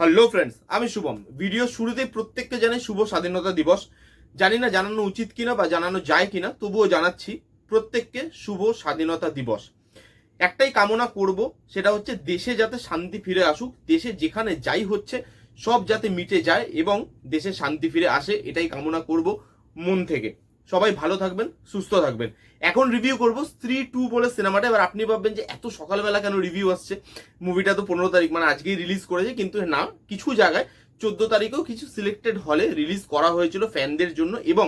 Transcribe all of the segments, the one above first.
Hello friends আমি Shubham. Video শুরুতেই প্রত্যেককে জানাই শুভ স্বাধীনতা দিবস। জানি না জানানো উচিত কিনা বা জানানো যায় কিনা, তবুও জানাচ্ছি প্রত্যেককে শুভ স্বাধীনতা দিবস। একটাই কামনা করব, সেটা হচ্ছে দেশে যাতে শান্তি ফিরে আসুক, দেশে যেখানে যাই হচ্ছে, সব যাতে মিটে যায় এবং দেশে শান্তি ফিরে আসে, এটাই কামনা করব মন থেকে। সবাই ভালো থাকবেন, সুস্থ থাকবেন। এখন রিভিউ করব স্ত্রী টু বলে সিনেমাটা এবার আপনি ভাববেন যে এত সকালবেলা কেন রিভিউ আসছে? মুভিটা তো পনেরো তারিখ মানে আজকেই রিলিজ করেছে, কিন্তু না, কিছু জায়গায় চোদ্দ তারিখেও কিছু সিলেক্টেড হলে রিলিজ করা হয়েছিল ফ্যানদের জন্য এবং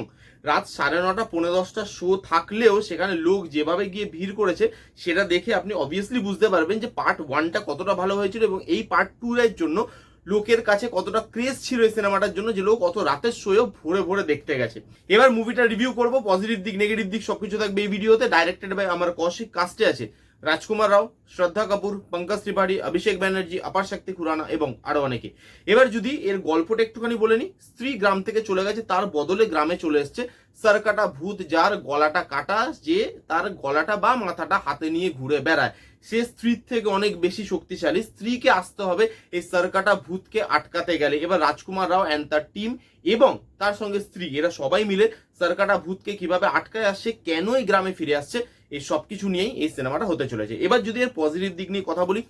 রাত সাড়ে নটা পনেরো দশটা শো থাকলেও সেখানে লোক যেভাবে গিয়ে ভিড় করেছে, সেটা দেখে আপনি অবভিয়াসলি বুঝতে পারবেন যে পার্ট ওয়ানটা কতটা ভালো হয়েছিল এবং এই পার্ট টু এর জন্য লোকের কাছে কতটা ক্রেজ ছিল এই সিনেমাটার জন্য যে লোক অত রাতের শোয়েও ভোরে ভোরে দেখতে গেছে। এবার মুভিটা রিভিউ করব পজিটিভ দিক নেগেটিভ দিক সবকিছু থাকবে এই ভিডিওতে ডাইরেক্টেড বাই আমার কৌশিক কাস্টে আছে। রাজকুমার রাও, শ্রদ্ধা কাপুর, পঙ্কজ ত্রিপাঠী, অভিষেক ব্যানার্জি, আপার শক্তি খুরানা এবং আরও অনেকে। এবার যদি এর গল্পটা একটুখানি বলে নি, স্ত্রী গ্রাম থেকে চলে গেছে, তার বদলে গ্রামে চলে এসছে সারকাটা ভূত যার গলাটা কাটা, যে তার গলাটা বা মাথাটা হাতে নিয়ে ঘুরে বেড়ায়। সে স্ত্রীর থেকে অনেক বেশি শক্তিশালী। স্ত্রীকে আসতে হবে এই সারকাটা ভূতকে আটকাতে গেলে। এবার রাজকুমার রাও অ্যান্ড তার টিম এবং তার সঙ্গে স্ত্রী, এরা সবাই মিলে সারকাটা ভূতকে কীভাবে আটকায় আসছে কেন এই গ্রামে ফিরে আসছে এই সব কিছু নিয়েই এই সিনেমাটা হতে চলেছে। এবার যদি এর পজিটিভ দিক নিয়ে কথা বলি,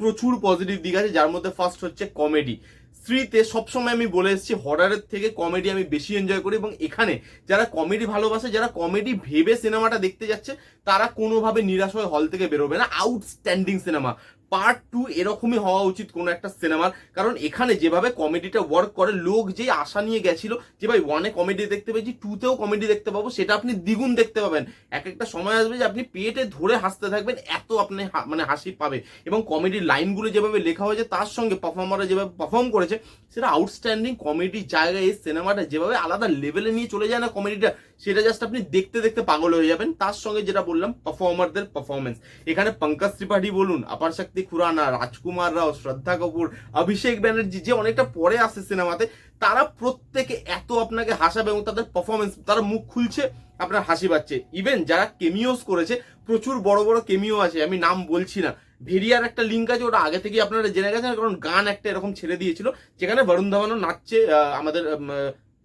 প্রচুর পজিটিভ দিক আছে, যার মধ্যে ফার্স্ট হচ্ছে কমেডি স্ত্রীতে সবসময় আমি বলে এসেছি হরারের থেকে কমেডি আমি বেশি এনজয় করি এবং এখানে যারা কমেডি ভালোবাসে, যারা কমেডি ভেবে সিনেমাটা দেখতে যাচ্ছে, তারা কোনোভাবে নিরাশ হয়ে হল থেকে বেরোবে না। আউটস্ট্যান্ডিং সিনেমা পার্ট টু এরকমই হওয়া উচিত কোনো একটা সিনেমার কারণ এখানে যেভাবে কমেডিটা ওয়ার্ক করে, লোক যে আশা নিয়ে গেছিল যে ভাই ওয়ানে কমেডি দেখতে পেয়েছি টুতেও কমেডি দেখতে পাবো, সেটা আপনি দ্বিগুণ দেখতে পাবেন। এক একটা সময় আসবে যে আপনি পেটে ধরে হাসতে থাকবেন, এত আপনি মানে হাসি পাবে। এবং কমেডির লাইনগুলো যেভাবে লেখা হয়েছে, তার সঙ্গে পারফর্মাররা যেভাবে পারফর্ম করেছে, সেটা আউটস্ট্যান্ডিং কমেডি জায়গায় এই সিনেমাটা যেভাবে আলাদা লেভেলে নিয়ে চলে যায় না কমেডিটা সেটা জাস্ট আপনি দেখতে দেখতে পাগল হয়ে যাবেন। তার সঙ্গে যেটা বললাম পারফর্মারদের পারফরমেন্স এখানে পঙ্কজ ত্রিপাঠী বলুন, আপার শক্তি খুরানা রাজকুমার রাও শ্রদ্ধা কাপুর, অভিষেক ব্যানার্জি, যে অনেকটা পরে আসে সিনেমাতে, তারা প্রত্যেকে এত আপনাকে হাসাবে এবং তাদের পারফরমেন্স তারা মুখ খুলছে, আপনার হাসি পাচ্ছে। ইভেন যারা কেমিওস করেছে, প্রচুর বড় বড় কেমিও আছে, আমি নাম বলছি না। ভেরিয়ার একটা লিঙ্ক আছে, ওটা আগে থেকেই আপনারা জেনে গেছেন, কারণ গান একটা এরকম ছেড়ে দিয়েছিল, যেখানে বরুণ ধাওয়ানও নাচছে আমাদের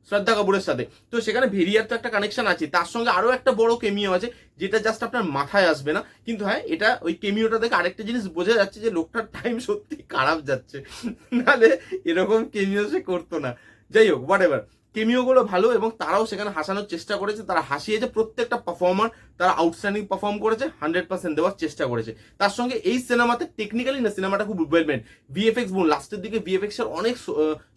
শ্রদ্ধা কাপুরের সাথে। তো সেখানে ভেরিয়ার তো একটা কানেকশন আছে। তার সঙ্গে আরও একটা বড় কেমিও আছে, যেটা জাস্ট আপনার মাথায় আসবে না। কিন্তু হ্যাঁ এটা ওই কেমিওটা দেখে আরেকটা জিনিস বোঝা যাচ্ছে যে লোকটার টাইম সত্যি খারাপ যাচ্ছে। নাহলে এরকম কেমিও সে করতো না। যাই হোক হোয়াট এভার কেমিওগুলো ভালো এবং তারাও সেখানে হাসানোর চেষ্টা করেছে। তারা হাসিয়েছে, প্রত্যেকটা পারফর্মার তারা আউটস্ট্যান্ডিং পারফর্ম করেছে হান্ড্রেড পার্সেন্ট দেওয়ার চেষ্টা করেছে। তার সঙ্গে এই সিনেমাতে টেকনিক্যালি না, সিনেমাটা খুব ওয়েলমেন্ট ভিএফএক্স বলুন, লাস্টের দিকে ভিএফএক্স এর অনেক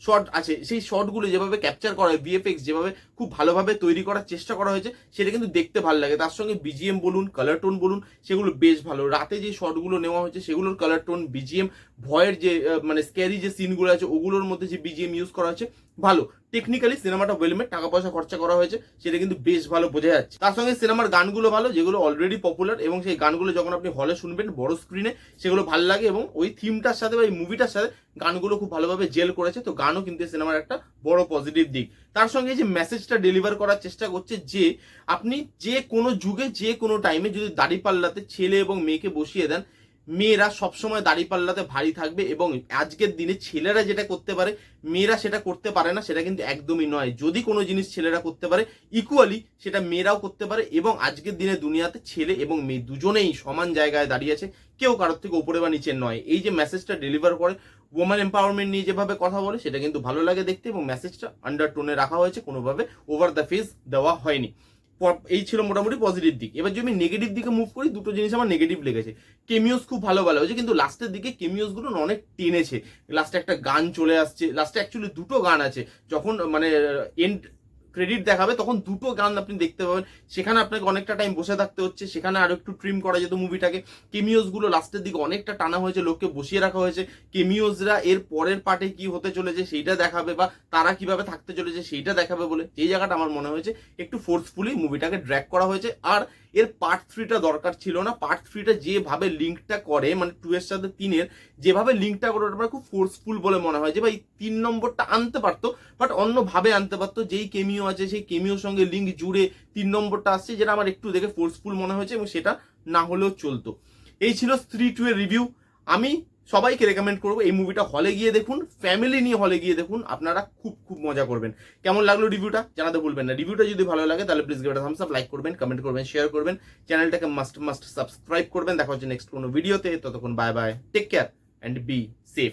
শর্ট আছে। সেই শর্টগুলো যেভাবে ক্যাপচার করা হয় ভিএফএক্স যেভাবে খুব ভালোভাবে তৈরি করার চেষ্টা করা হয়েছে, সেটা কিন্তু দেখতে ভালো লাগে। তার সঙ্গে বিজিএম বলুন কালার টোন বলুন, সেগুলো বেশ ভালো। রাতে যে শর্টগুলো নেওয়া হয়েছে, সেগুলোর কালার টোন বিজিএম ভয়ের যে মানে স্ক্যারি যে সিনগুলো আছে, ওগুলোর মধ্যে যে বিজিএম ইউজ করা হয়েছে, ভালো। টেকনিক্যালি সিনেমাটা ওয়েলমেট টাকা পয়সা খরচা করা হয়েছে, সেটা কিন্তু বেশ ভালো বোঝা যাচ্ছে। তার সঙ্গে সিনেমার গানগুলো ভালো, যেগুলো অলরেডি পপুলার এবং সেই গানগুলো যখন আপনি হলে শুনবেন, বড় স্ক্রিনে সেগুলো ভালো লাগে, এবং ওই থিমটার সাথে বা এই মুভিটার সাথে গানগুলো খুব ভালোভাবে জেল করেছে, তো গানও কিন্তু সিনেমার একটা বড় পজিটিভ দিক। তার সঙ্গে যে মেসেজটা ডেলিভার করার চেষ্টা করছে যে, আপনি যে কোনো যুগে, যে কোনো টাইমে যদি দাড়িপাল্লাতে ছেলে এবং মেয়েকে বসিয়ে দেন মেয়েরা সবসময় দাড়িপাল্লাতে ভারী থাকবে এবং আজকের দিনে ছেলেরা যেটা করতে পারে, মেয়েরা সেটা করতে পারে না, সেটা কিন্তু একদমই নয়। যদি কোনো জিনিস ছেলেরা করতে পারে ইকুয়ালি সেটা মেয়েরাও করতে পারে এবং আজকের দিনে দুনিয়াতে ছেলে এবং মেয়ে দুজনেই সমান জায়গায় দাঁড়িয়ে আছে, কেউ কারোর থেকে উপরে বা নিচে নয়। এই যে মেসেজটা ডেলিভার করে ওম্যান এম্পাওয়ারমেন্ট নিয়ে যেভাবে কথা বলে, সেটা কিন্তু ভালো লাগে দেখতে এবং মেসেজটা আন্ডার টোনে রাখা হয়েছে, কোনোভাবে ওভার দ্য ফেস দেওয়া হয়নি। এই ছিল মোটামুটি পজিটিভ দিক। এবার যদি আমি নেগেটিভ দিকে মুভ করি, দুটো জিনিস আমার নেগেটিভ লেগেছে। কেমিওস খুব ভালো ভালো হয়েছে, কিন্তু লাস্টের দিকে কেমিওসগুলো অনেক টেনেছে। লাস্টে একটা গান চলে আসছে লাস্টে অ্যাকচুয়ালি দুটো গান আছে। যখন মানে এন্ড ক্রেডিট দেখাবে, তখন দুটো গান আপনি দেখতে পাবেন। সেখানে আপনাকে অনেকটা টাইম বসে থাকতে হচ্ছে। সেখানে আরও একটু ট্রিম করা যেত মুভিটাকে কেমিওসগুলো লাস্টের দিকে অনেকটা টানা হয়েছে, লোককে বসিয়ে রাখা হয়েছে। কেমিওসরা এর পরের পার্টে কি হতে চলেছে সেইটা দেখাবে বা তারা কীভাবে থাকতে চলেছে সেইটা দেখাবে বলে। এই জায়গাটা আমার মনে হয়েছে। একটু ফোর্সফুলি মুভিটাকে ড্র্যাক করা হয়েছে। আর এর পার্ট থ্রিটা দরকার ছিল না। পার্ট থ্রিটা যেভাবে লিঙ্কটা করে মানে টু এর সাথে তিনের, যেভাবে লিঙ্কটা করে, ওটা আমার খুব ফোর্সফুল বলে মনে হয় যে, ভাই, তিন নম্বরটা আনতে পারতো বাট অন্যভাবে আনতে পারতো। যেই কেমিও আছে, সেই কেমিওর সঙ্গে লিঙ্ক জুড়ে তিন নম্বরটা আসছে, যেটা আমার একটু দেখে ফোর্সফুল মনে হয়েছে এবং সেটা না হলেও চলতো। এই ছিল স্ত্রী টু এর রিভিউ আমি সবাইকে রেকমেন্ড করব এই মুভিটা হলে গিয়ে দেখুন ফ্যামিলি নিয়ে হলে গিয়ে দেখুন, আপনারা খুব খুব মজা করবেন। কেমন লাগল রিভিউটা জানাতে ভুলবেন না। রিভিউটা যদি ভালো লাগে, তাহলে প্লিজ গেটা থামস আপ লাইক করবেন কমেন্ট করবেন শেয়ার করবেন। চ্যানেলটাকে মাস্ট মাস্ট সাবস্ক্রাইব করবেন। দেখা হচ্ছে নেক্সট কোনো ভিডিওতে ততক্ষণ bye bye take care and be safe